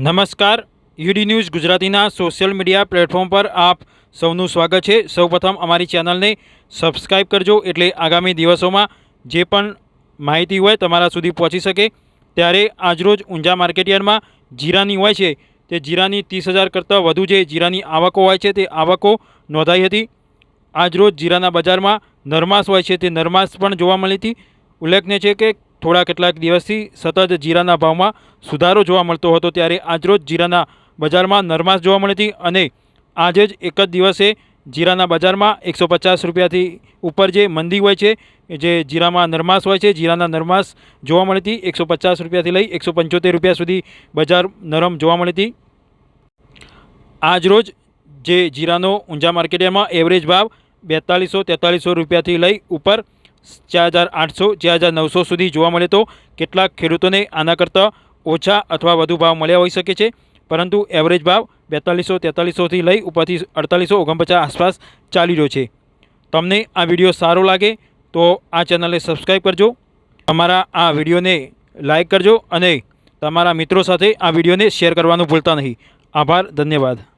નમસ્કાર. UD news ગુજરાતીના social media platform પર આપ સૌનું સ્વાગત છે. સૌપ્રથમ અમારી ચેનલને સબસ્ક્રાઈબ કરજો એટલે આગામી દિવસોમાં જે પણ માહિતી હોય તમારા સુધી પહોંચી શકે. ત્યારે આજરોજ ઊંઝા માર્કેટયાર્ડમાં જીરાની હોય છે. તે જીરાની ત્રીસ હજાર કરતાં વધુ જે જીરાની આવકો હોય છે તે આવકો નોંધાઈ હતી. આજરોજ જીરાના બજારમાં નરમાસ હોય છે તે નરમાસ પણ જોવા મળી હતી. ઉલ્લેખનીય છે કે થોડા કેટલાક દિવસથી સતત જીરાના ભાવમાં સુધારો જોવા મળતો હતો ત્યારે આજરોજ જીરાના બજારમાં નરમાશ જોવા મળી હતી અને આજે જ એક જ દિવસે જીરાના બજારમાં એકસો પચાસ રૂપિયાથી ઉપર જે મંદી હોય છે, જે જીરામાં નરમાશ હોય છે, જીરાના નરમાશ જોવા મળી હતી. એકસો પચાસ રૂપિયાથી લઈ એકસો પંચોતેર રૂપિયા સુધી બજાર નરમ જોવા મળી હતી. આજરોજ જે જીરાનો ઊંઝા માર્કેટમાં એવરેજ ભાવ બેતાલીસો તેતાલીસો રૂપિયાથી લઈ ઉપર ચાર હજાર આઠસો, ચાર હજાર નવસો સુધી જોવા મળે તો કેટલાક ખેડૂતોને આના કરતાં ઓછા અથવા વધુ ભાવ મળ્યા હોઈ શકે છે. પરંતુ એવરેજ ભાવ બેતાલીસો તેતાલીસોથી લઈ ઉપરથી અડતાલીસો, ઓગણપચાસ આસપાસ ચાલી રહ્યો છે. તમને આ વીડિયો સારો લાગે તો આ ચેનલને સબસ્ક્રાઈબ કરજો. અમારા આ વિડીયોને લાઇક કરજો અને તમારા મિત્રો સાથે આ વિડીયોને શેર કરવાનું ભૂલતા નહીં. આભાર, ધન્યવાદ.